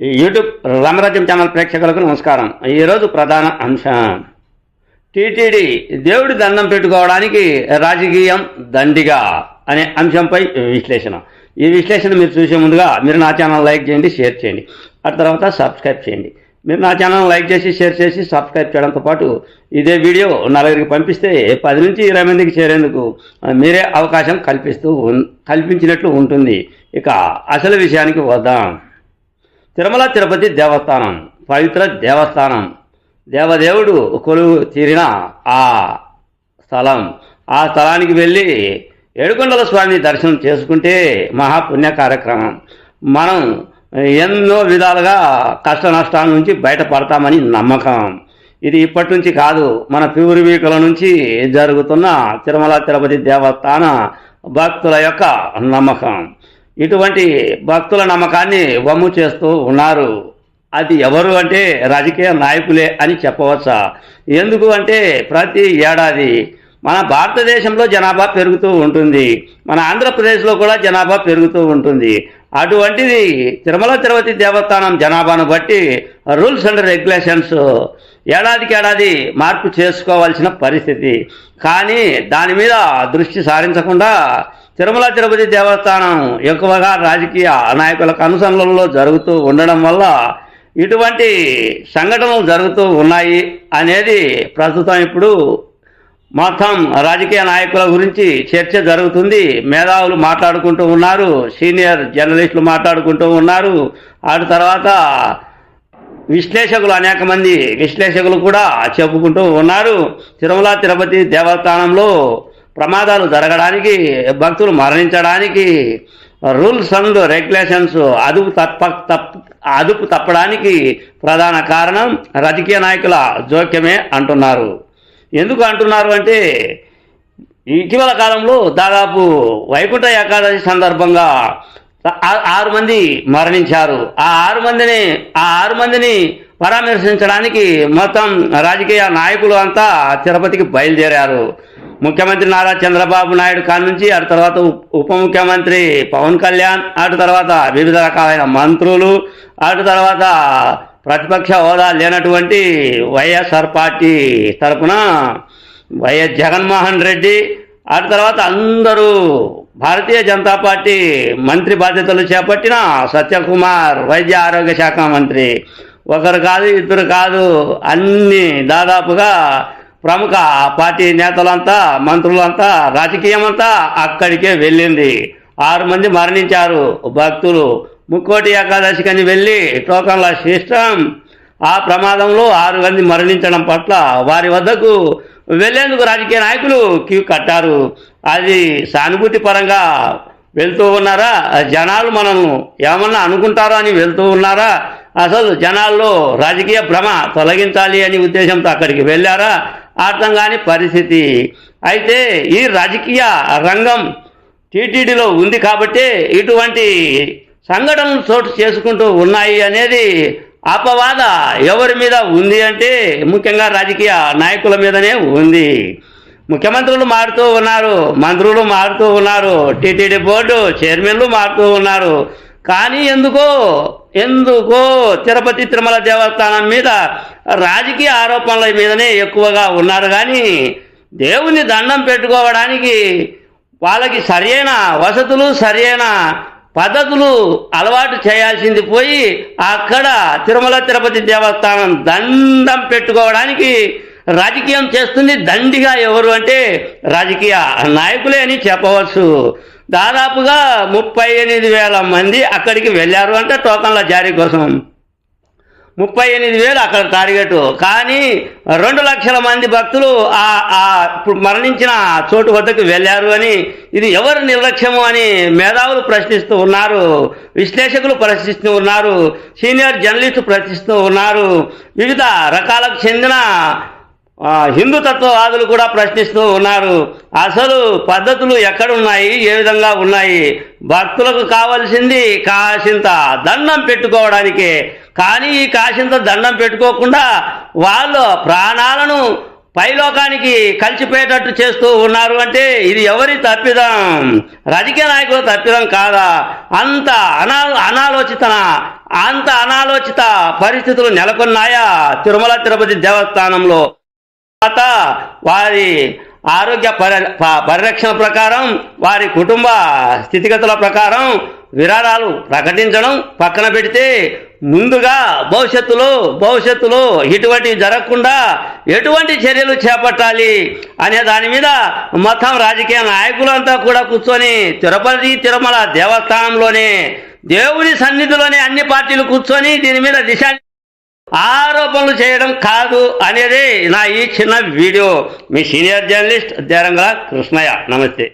YouTube రామరాజ్యం channel ప్రేక్షకులకు నమస్కారం. ఈరోజు ప్రధాన అంశం. టీటీడీ దేవుడి దండం పెట్టుకోవడానికి రాజకీయం దండిగా అనే అంశంపై విశ్లేషణ. ఈ విశ్లేషణ మీరు చూసే ముందుగా మీరు నా ఛానల్ లైక్ చేయండి షేర్ చేయండి. ఆ తర్వాత సబ్స్క్రైబ్ చేయండి. మీరు నా ఛానల్ లైక్ చేసి షేర్ చేసి సబ్స్క్రైబ్ చేయడంతో పాటు ఇదే వీడియో నలుగురికి పంపిస్తే పది నుంచి ఇరవై మందికి చేరేందుకు మీరే అవకాశం కల్పిస్తూ కల్పించినట్లు ఉంటుంది. ఇక అసలు విషయానికి వద్దాం. తిరుమల తిరుపతి దేవస్థానం పవిత్ర దేవస్థానం. దేవదేవుడు కొలువు తీరిన ఆ స్థలం. ఆ స్థలానికి వెళ్ళి ఏడుకొండల స్వామిని దర్శనం చేసుకుంటే మహాపుణ్య కార్యక్రమం. మనం ఎన్నో విధాలుగా కష్ట నష్టాల నుంచి బయటపడతామని నమ్మకం. ఇది ఇప్పటి నుంచి కాదు మన పూర్వీకుల నుంచి జరుగుతున్న తిరుమల తిరుపతి దేవస్థాన భక్తుల యొక్క నమ్మకం. ఇటువంటి భక్తుల నమ్మకాన్ని వమ్ము చేస్తూ ఉన్నారు. అది ఎవరు అంటే రాజకీయ నాయకులే అని చెప్పవచ్చా? ఎందుకు అంటే ప్రతి ఏడాది మన భారతదేశంలో జనాభా పెరుగుతూ ఉంటుంది. మన ఆంధ్రప్రదేశ్లో కూడా జనాభా పెరుగుతూ ఉంటుంది. అటువంటిది తిరుమల తిరుపతి దేవస్థానం జనాభాను బట్టి రూల్స్ అండ్ రెగ్యులేషన్స్ ఏడాదికి ఏడాది మార్పు చేసుకోవాల్సిన పరిస్థితి. కానీ దాని మీద దృష్టి సారించకుండా తిరుమల తిరుపతి దేవస్థానం ఎక్కువగా రాజకీయ నాయకులకు అనుసరణలో జరుగుతూ ఉండడం వల్ల ఇటువంటి సంఘటనలు జరుగుతూ ఉన్నాయి అనేది ప్రస్తుతం ఇప్పుడు మొత్తం రాజకీయ నాయకుల గురించి చర్చ జరుగుతుంది. మేధావులు మాట్లాడుకుంటూ ఉన్నారు సీనియర్ జర్నలిస్టులు మాట్లాడుకుంటూ ఉన్నారు. ఆ తర్వాత విశ్లేషకులు అనేక మంది విశ్లేషకులు కూడా చెప్పుకుంటూ ఉన్నారు. తిరుమల తిరుపతి దేవస్థానంలో ప్రమాదాలు జరగడానికి భక్తులు మరణించడానికి రూల్స్ అండ్ రెగ్యులేషన్స్ అదుపు తప్ప తప్ప అదుపు తప్పడానికి ప్రధాన కారణం రాజకీయ నాయకుల జోక్యమే అంటున్నారు. ఎందుకు అంటున్నారు అంటే ఇటీవల కాలంలో దాదాపు వైకుంఠ ఏకాదశి సందర్భంగా ఆరు మంది మరణించారు. ఆ ఆరు మందిని ఆ ఆరు మందిని పరామర్శించడానికి మొత్తం రాజకీయ నాయకులు అంతా తిరుపతికి బయలుదేరారు. ముఖ్యమంత్రి నారా చంద్రబాబు నాయుడు కాడి నుంచి అటు తర్వాత ఉప ముఖ్యమంత్రి పవన్ కళ్యాణ్ అటు తర్వాత వివిధ రకాలైన మంత్రులు అటు తర్వాత ప్రతిపక్ష హోదా లేనటువంటి వైఎస్ఆర్ పార్టీ తరఫున వైఎస్ జగన్మోహన్ రెడ్డి ఆ తర్వాత అందరూ భారతీయ జనతా పార్టీ మంత్రి బాధ్యతలు చేపట్టిన సత్యకుమార్ వైద్య ఆరోగ్య శాఖ మంత్రి. ఒకరు కాదు ఇద్దరు కాదు అన్ని దాదాపుగా ప్రముఖ పార్టీ నేతలంతా మంత్రులంతా రాజకీయం అంతా అక్కడికే వెళ్ళింది. ఆరు మంది మరణించారు. భక్తులు ముక్కోటి ఏకాదశి కని వెళ్ళి టోకన్ల సిస్టమ్ ఆ ప్రమాదంలో ఆరు మంది మరణించడం పట్ల వారి వద్దకు వెళ్ళేందుకు రాజకీయ నాయకులు క్యూ కట్టారు. అది సానుభూతి పరంగా వెళ్తూ ఉన్నారా? జనాలు మనల్ని ఏమన్నా అనుకుంటారా అని వెళ్తూ ఉన్నారా? అసలు జనాల్లో రాజకీయ భ్రమ తొలగించాలి అని ఉద్దేశంతో అక్కడికి వెళ్ళారా? అర్థం కాని పరిస్థితి. అయితే ఈ రాజకీయ రంగం టీటీడీలో ఉంది కాబట్టి ఇటువంటి సంఘటనలు చోటు చేసుకుంటూ ఉన్నాయి అనేది అపవాద ఎవరి మీద ఉంది అంటే ముఖ్యంగా రాజకీయ నాయకుల మీదనే ఉంది. ముఖ్యమంత్రులు మారుతూ ఉన్నారు మంత్రులు మారుతూ ఉన్నారు టీటీడీ బోర్డు చైర్మన్లు మారుతూ ఉన్నారు. కానీ ఎందుకో ఎందుకో తిరుపతి తిరుమల దేవస్థానం మీద రాజకీయ ఆరోపణల మీదనే ఎక్కువగా ఉన్నారు కానీ దేవుని దండం పెట్టుకోవడానికి వాళ్ళకి సరైన వసతులు సరైన పద్ధతులు అలవాటు చేయాల్సింది పోయి అక్కడ తిరుమల తిరుపతి దేవస్థానం దండం పెట్టుకోవడానికి రాజకీయం చేస్తుంది దండిగా ఎవరు అంటే రాజకీయ నాయకులే అని చెప్పవచ్చు. దాదాపుగా ముప్పై ఎనిమిది వేల మంది అక్కడికి వెళ్ళారు అంటే టోకన్ల జారీ కోసం. ముప్పై ఎనిమిది వేలు అక్కడ టార్గెట్. కానీ రెండు లక్షల మంది భక్తులు ఆ ఆ ఇప్పుడు మరణించిన చోటు వద్దకు వెళ్ళారు అని ఇది ఎవరి నిర్లక్ష్యము అని మేధావులు ప్రశ్నిస్తూ ఉన్నారు విశ్లేషకులు ప్రశ్నిస్తూ ఉన్నారు సీనియర్ జర్నలిస్టు ప్రశ్నిస్తూ ఉన్నారు. వివిధ రకాలకు చెందిన హిందుతత్వవాదులు కూడా ప్రశ్నిస్తూ ఉన్నారు అసలు పద్ధతులు ఎక్కడున్నాయి ఏ విధంగా ఉన్నాయి? భక్తులకు కావలసింది కాసింత దండం పెట్టుకోవడానికే. కానీ ఈ కాసింత దండం పెట్టుకోకుండా వాళ్ళు ప్రాణాలను పైలోకానికి కలిసిపోయేటట్టు చేస్తూ ఉన్నారు అంటే ఇది ఎవరి తప్పిదం? రాజకీయ నాయకుల తప్పిదం కాదా? అంత అనా అనాలోచితన అంత అనాలోచిత పరిస్థితులు నెలకొన్నాయా? తిరుమల తిరుపతి దేవస్థానంలో తర్వాత వారి ఆరోగ్య పరి పరిరక్షణ ప్రకారం వారి కుటుంబ స్థితిగతుల ప్రకారం విరాళాలు ప్రకటించడం పక్కన పెడితే ముందుగా భవిష్యత్తులో భవిష్యత్తులో ఇటువంటివి జరగకుండా ఎటువంటి చర్యలు చేపట్టాలి అనే దాని మీద మొత్తం రాజకీయ నాయకులంతా కూడా కూర్చొని తిరుపతి తిరుమల దేవస్థానంలోనే దేవుని సన్నిధిలోనే అన్ని పార్టీలు కూర్చొని దీని మీద దిశా ఆరోపణలు చేయడం కాదు అనేది నా ఈ చిన్న వీడియో. మీ సీనియర్ జర్నలిస్ట్ దేరంగల కృష్ణయ్య. నమస్తే.